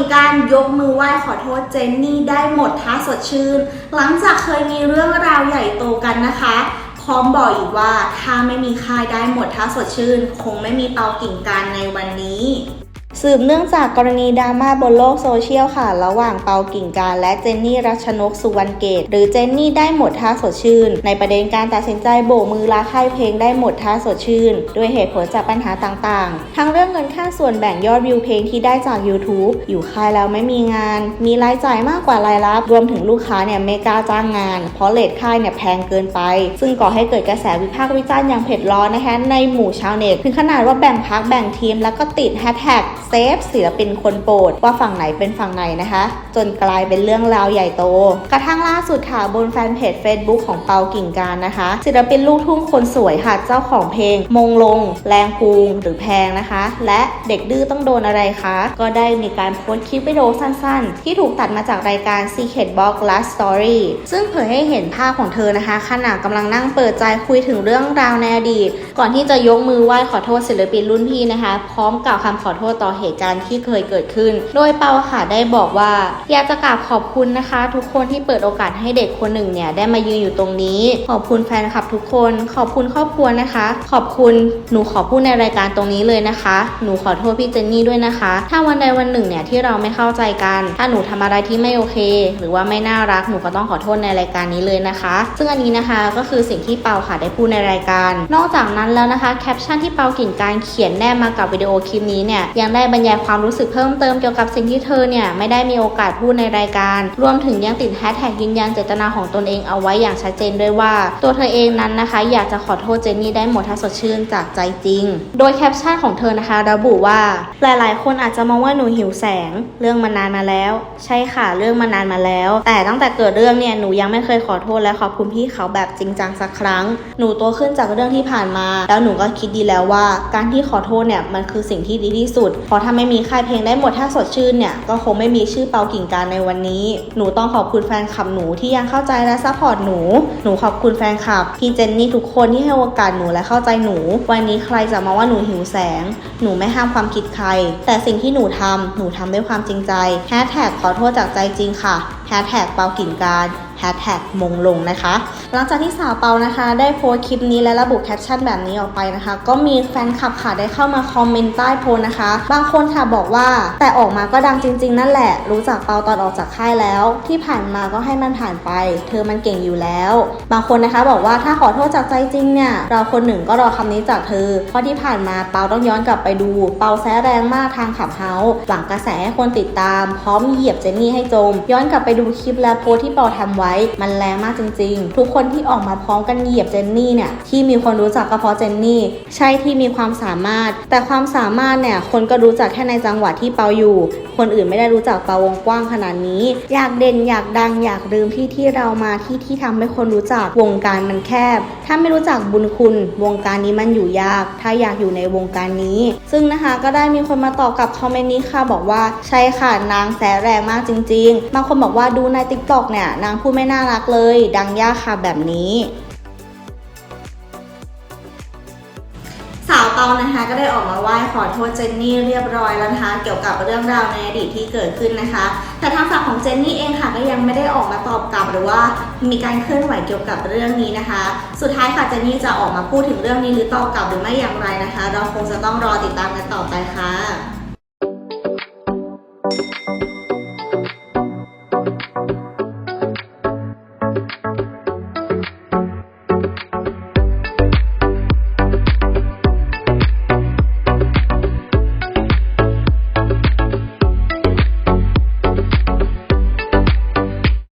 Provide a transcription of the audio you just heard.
กิ่งการยกมือไหว้ขอโทษเจนนี่ได้หมดท้าสดชื่น หลังจากเคยมีเรื่องราวใหญ่โตกันนะคะ พร้อมบอกอีกว่าถ้าไม่มีค่ายได้หมดท้าสดชื่น คงไม่มีเปากิ่งการในวันนี้ สืบเนื่องจากกรณีดราม่าบนโลกโซเชียลค่ะ ระหว่างเปากิ่งการและเจนนี่รัชนกสุวรรณเกต หรือเจนนี่ได้หมดท่าสดชื่น ในประเด็นการตัดสินใจโบกมือลาค่ายเพลงได้หมดท่าสดชื่น ด้วยเหตุผลจากปัญหาต่างๆ ทั้งเรื่องเงินค่าส่วนแบ่งยอดวิวเพลงที่ได้จาก YouTube อยู่ค่ายแล้วไม่มีงาน มีรายจ่ายมากกว่ารายรับ รวมถึงลูกค้าเนี่ยไม่กล้าจ้างงาน เพราะเลทค่ายเนี่ยแพงเกินไป ซึ่งก่อให้เกิดกระแสวิพากษ์วิจารณ์อย่างเผ็ดร้อนนะคะในหมู่ชาวเน็ตถึงขนาดว่าแบ่งพักแบ่งทีมแล้วก็ติดแฮชแท็กเซฟศิลปินคนโปรดว่าฝั่งไหนเป็นฝั่งไหนนะคะ จนกลายเป็นเรื่องราวใหญ่โต กระทั่งล่าสุดค่ะบนแฟนเพจ Facebook ของเปากิ่งการนะคะ ศิลปินลูกทุ่งคนสวยค่ะเจ้าของเพลง มงลง แรงภูงหรือแพงนะคะ และเด็กดื้อต้องโดนอะไรคะ ก็ได้มีการโพสต์คลิปวิดีโอสั้นๆ ที่ถูกตัดมาจากรายการ Secret Box Last Story ซึ่งเผยให้เห็นภาพของเธอนะคะขณะกำลังนั่งเปิดใจคุยถึงเรื่องราวในอดีต ก่อนที่จะยกมือไหว้ขอโทษศิลปินรุ่นพี่นะคะ พร้อมกล่าวคำขอโทษต่อเหตุการณ์ที่เคยเกิดขึ้น โดยเปาค่ะได้บอกว่าอยากจะกราบขอบคุณนะคะ ทุกคนที่เปิดโอกาสให้เด็กคนหนึ่งเนี่ยได้มายืนอยู่ตรงนี้ ขอบคุณแฟนคลับทุกคน ขอบคุณครอบครัวนะคะ ขอบคุณหนูขอพูดในรายการตรงนี้เลยนะคะ หนูขอโทษพี่เจนนี่ด้วยนะคะ ถ้าวันใดวันหนึ่งเนี่ยที่เราไม่เข้าใจกัน ถ้าหนูทำอะไรที่ไม่โอเค หรือว่าไม่น่ารักหนูก็ต้องขอโทษในรายการนี้เลยนะคะ ซึ่งอันนี้นะคะก็คือสิ่งที่เปาค่ะได้พูดในรายการ นอกจากนั้นแล้วนะคะแคปชั่นที่เปากิ่งการเขียนแนบมากับวิดีโอคลิปนี้เนี่ยยังได้บรรยายความรู้สึกเพิ่มเติมเกี่ยวกับสิ่งที่เธอเนี่ยไม่ได้มีโอกาสพูดในรายการ รวมถึงยังติดแฮชแท็กยืนยันเจตนาของตนเองเอาไว้อย่างชัดเจนด้วยว่า ตัวเธอเองนั้นนะคะ อยากจะขอโทษเจนนี่ได้หมดถ้าสดชื่นจากใจจริง โดยแคปชั่นของเธอนะคะ ระบุว่า หลาย ๆ คนอาจจะมองว่าหนูหิวแสง เรื่องมันานมาแล้ว ใช่ค่ะเรื่องมันานมาแล้ว แต่ตั้งแต่เกิดเรื่องเนี่ยหนูยังไม่เคยขอโทษและขอบคุณพี่เขาแบบจริงจังสักครั้ง หนูโตขึ้นจากเรื่องที่ผ่านมา แล้วหนูก็คิดดีแล้วว่า การที่ขอโทษเนี่ยมันคือสิ่งที่ดีที่สุดเพราะถ้าไม่มีค่ายเพลงได้หมดถ้าสดชื่นเนี่ย ก็คงไม่มีชื่อเปากิ่งการในวันนี้ หนูต้องขอบคุณแฟนคลับหนูที่ยังเข้าใจและซัพพอร์ตหนู หนูขอบคุณแฟนคลับพี่เจนนี่ทุกคนที่ให้โอกาสหนูและเข้าใจหนู วันนี้ใครจะมาว่าหนูหิวแสง หนูไม่ห้ามความคิดใคร แต่สิ่งที่หนูทำหนูทำด้วยความจริงใจแฮชแท็กขอโทษจากใจจริงค่ะแฮชแท็กเปากิ่งการ แฮชแท็กมงลงนะคะ หลังจากที่สาวเปานะคะ ได้โพสต์คลิปนี้และระบุแคปชั่นแบบนี้ออกไปนะคะ ก็มีแฟนคลับค่ะได้เข้ามาคอมเมนต์ใต้โพสนะคะ บางคนค่ะบอกว่าแต่ออกมาก็ดังจริง ๆ นั่นแหละ รู้จักเปาตอนออกจากค่ายแล้ว ที่ผ่านมาก็ให้มันผ่านไป เธอมันเก่งอยู่แล้ว บางคนนะคะบอกว่าถ้าขอโทษจากใจจริงเนี่ยเราคนหนึ่งก็รอคำนี้จากเธอ เพราะที่ผ่านมาเปาต้องย้อนกลับไปดู เปาแซ้แรงมากทางขับเฮาส์หวังกระแสให้คนติดตาม พร้อมเหยียบเจนนี่ให้จม ย้อนกลับไปดูคลิปและโพสที่เปาทำไว้มันแรงมากจริง ๆ ทุกคนที่ออกมาพร้อมกันเหยียบเจนนี่เนี่ยที่มีคนรู้จักก็เพราะเจนนี่ ใช่ที่มีความสามารถ แต่ความสามารถเนี่ยคนก็รู้จักแค่ในจังหวัดที่เปาอยู่ คนอื่นไม่ได้รู้จักเปาวงกว้างขนาดนี้ อยากเด่นอยากดังอยากลืมที่ที่เรามาที่ที่ทำให้คนรู้จักวงการมันแคบ ถ้าไม่รู้จักบุญคุณ วงการนี้มันอยู่ยาก ถ้าอยากอยู่ในวงการนี้ ซึ่งนะคะก็ได้มีคนมาตอบกับคอมเมนต์นี้ค่ะบอกว่าใช่ค่ะนางแสแรงมากจริง ๆ บางคนบอกว่าดูในติ๊กต็อกเนี่ยนางพูดไม่น่ารักเลย ดังยากค่ะแบบนี้ สาวเปานะคะก็ได้ออกมาไหว้ขอโทษเจนนี่เรียบร้อยแล้วนะคะเกี่ยวกับเรื่องราวในอดีตที่เกิดขึ้นนะคะ แต่ทางฝั่งของเจนนี่เองค่ะก็ยังไม่ได้ออกมาตอบกลับหรือว่ามีการเคลื่อนไหวเกี่ยวกับเรื่องนี้นะคะ สุดท้ายค่ะเจนนี่จะออกมาพูดถึงเรื่องนี้หรือตอบกลับหรือไม่อย่างไรนะคะ เราคงจะต้องรอติดตามกันต่อไปค่ะ